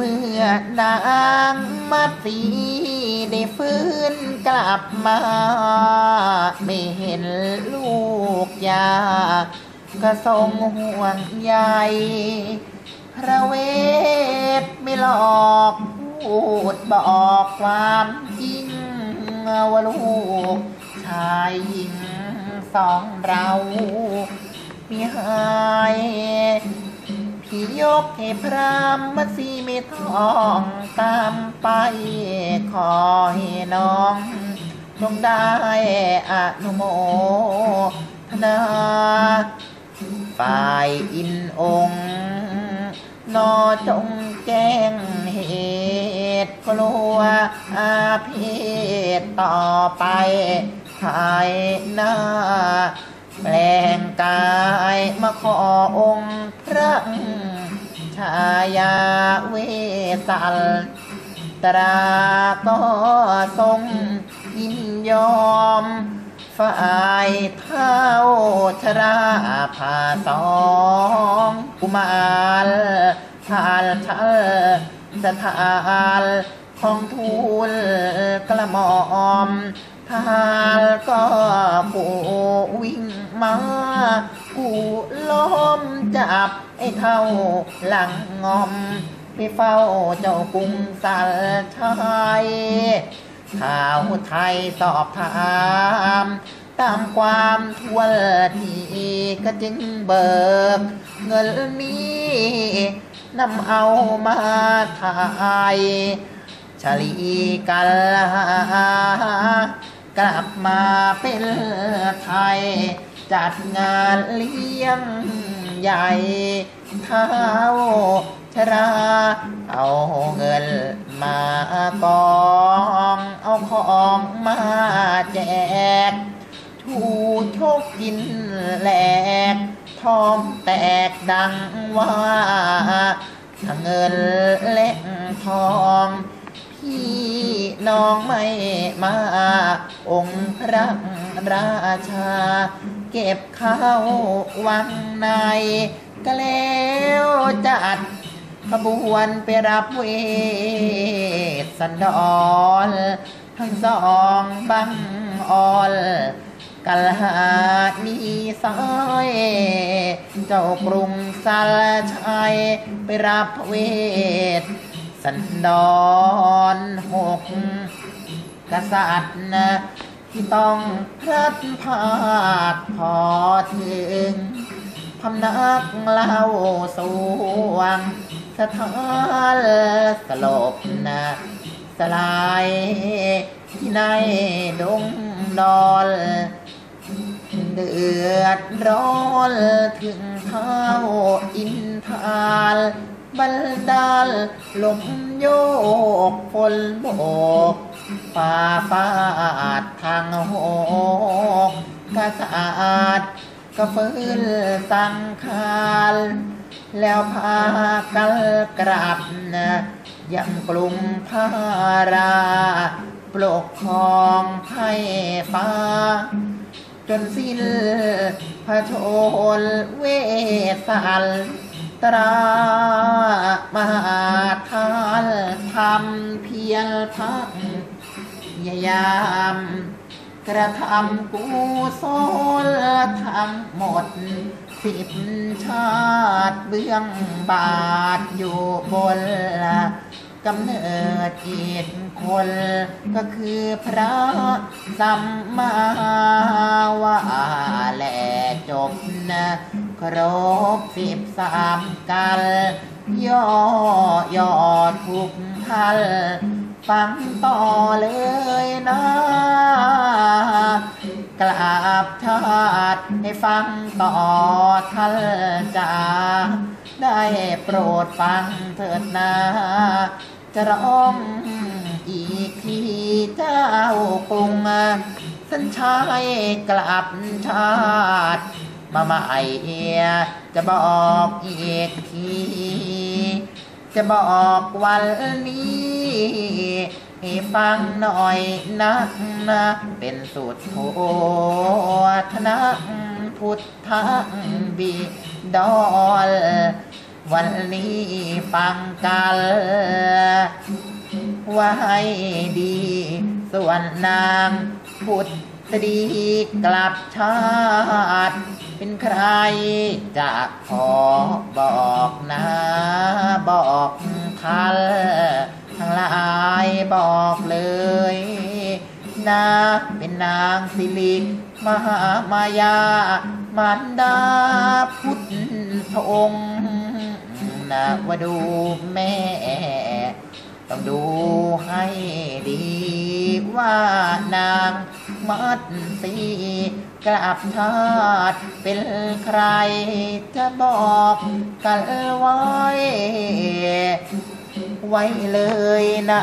มื่อนางมัดสีได้ฟื้นกลับมา ไม่เห็นลูกยา ก็ทรงห่วงใยพระเวทไม่หลอกพูดบอกความจริงว่าลูกชายหญิงสองเรา มีหาย พี่ยกให้พรามมาสีไม่ทองตามไป ขอให้น้องจงได้อนุโมทนา ฝ่ายอินองค์นอจงแจ้งเหตุกลัวอาเพศต่อไปภายหน้าแปลงกายมาขอองค์พระ ชายาเวสัลตราก็ทรงยินยอม ฝ่ายเท้าชราผาสองกุมารพาลชัลสถานของทูลกระหม่อมทารก็ผู้วิ่งมา กูล้อมจับไอ้เท่าหลังงอม ไปเฝ้าเจ้ากรุงสัลชัยข่าวไทยสอบถามตามความทั่วทีก็จึงเบิก เงินนี้นำเอามาถ่ายชลีกันกลับมาเป็นไทย จัดงานเลี้ยงใหญ่เท้าชรา เอาเงินมากอง เอาของมาแจก ถูโชคกินแหลก ทองแตกดังว่าถ้าเงินเล็กทองพี่น้องไม่มา องค์พระราชา เก็บข้าววังใน ก็แล้วจัดขบวนไปรับเวสสันดรทั้งสองบังออลกัลานีสายเจ้ากรุงสัลชัยไปรับเวสสันดรหกกษัตริย์นะที่ ต้องพลัดพากพอถึงพำนักเล่าสวงสถานสลบนะสลายที่ในดงดอนเดือดร้อนถึงเท้าอินทาน บันดาลลมโยกฝนโบกป่าฟาดทางหกกระสาดก็ฟื้นสังขารแล้วพากันกลับนะยังกรุงพาราปลกครองไพ่ฟ้า จนสิ้นพระโชนเวสัน ตรามหาทานทำเพียงพักยายาม กระทำกุศลทั้งหมด สิบชาติเบื้องบาทอยู่บนกำเนิดจิตคนก็คือพระสัมมาวาแหละจบนะ ครบสิบสามกันย่อย่อทุกทันฟังต่อเลยนะกราบชาติให้ฟังต่อท่านจาได้โปรดฟังเถิดนาจะร้องอีกทีเจ้ากรุงสัญชัยกลับชาติ มาใหม่จะบอกอีกที จะบอกวันนี้ฟังหน่อยนักนะ เป็นสุดโทธนะพุทธบิดอลวันนี้ฟังกันว่าให้ดี ส่วนนางพุทธ ดีกลับชาติ เป็นใครจะขอบอกนะบอกทันทั้งหลายบอกเลยนาเป็นนางสิริมหามายามันดาพุทธองค์นะว่าดูแม่ ต้องดูให้ดีว่านางมัดสีกลับชาติเป็นใครจะบอกกันไว้ ไว้เลยนะ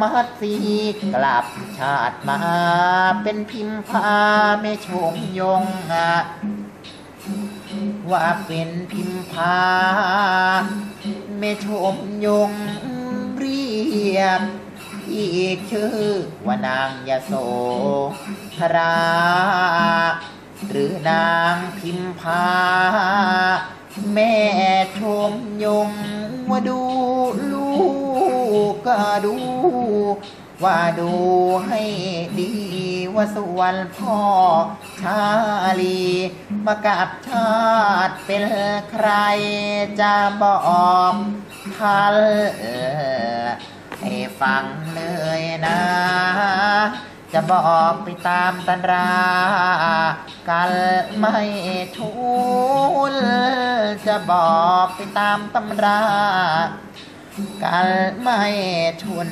มัดสีกลับชาติมาเป็นพิมพาไม่ชมยงอะว่าเป็นพิมพาไม่ชมยง เรียกอีกชื่อว่านางยโสธราหรือนางพิมพา แม่ชมยงว่าดูลูกก็ดู ว่าดูให้ดีว่าสวรรค์พ่อชาลีมากับชาติเป็นใครจะบอกทัน ฟังเลยนะ จะบอกไปตามตำรากันไม่ทุนจะบอกไปตามตำรากันไม่ทุน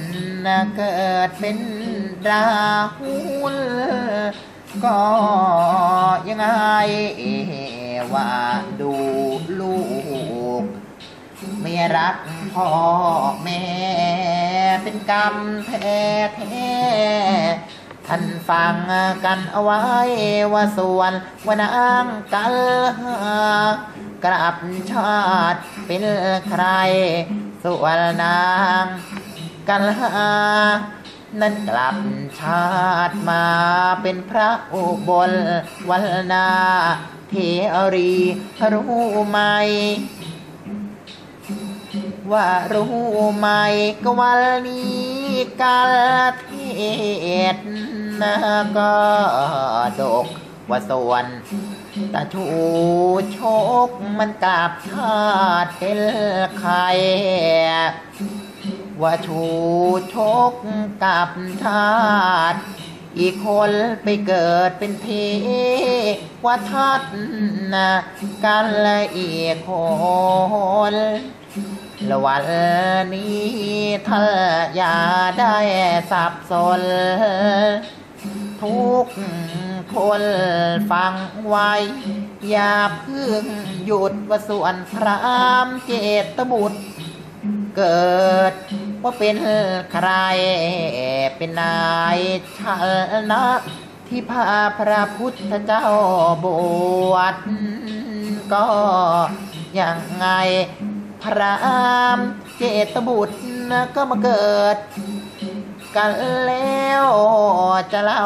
เกิดเป็นราหุลก็ยังไงว่าดูลูกไม่รักพ่อแม่ เป็นกรรมแท้แท้ท่านฟังกันเอาไว้ว่าส่วนว่านางกัลกลับชาติเป็นใคร ส่วนนางกัลหานั้นกลับชาติมาเป็นพระอุบลวันนาเทอรีรู้ไหม ว่ารู้ไหมกวันนี้กาลเทศนะก็ดกว่าส่วนตาชูโชคมันกลับชาติเป็นใครว่าชูโชคกับชาติอีกคนไปเกิดเป็นเทว่าทัดนะกันละอีกคน ละวันนี้ท่านอย่าได้สับสน ทุกคนฟังไว้ อย่าเพึ่งหยุดว่าส่วนพรามเจตบุตร เกิดว่าเป็นใคร เป็นนายชนะที่พาพระพุทธเจ้าบวชก็ยังไง พระอามเจตบุตรก็มาเกิด กันแล้วจะเล่า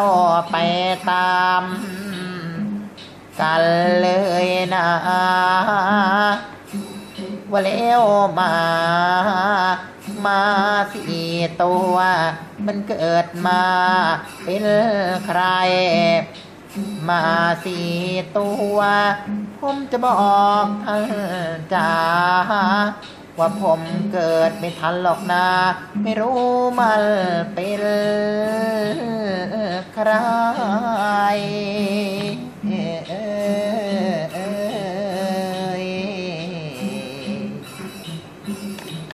ไปตามกันเลยนะว่าแล้วมา มาสี่ตัว มันเกิดมาเป็นใคร มาสี่ตัว ผมจะบอกท่านจ๋าว่าผมเกิดไม่ทันหรอกนะ ไม่รู้มันเป็นใคร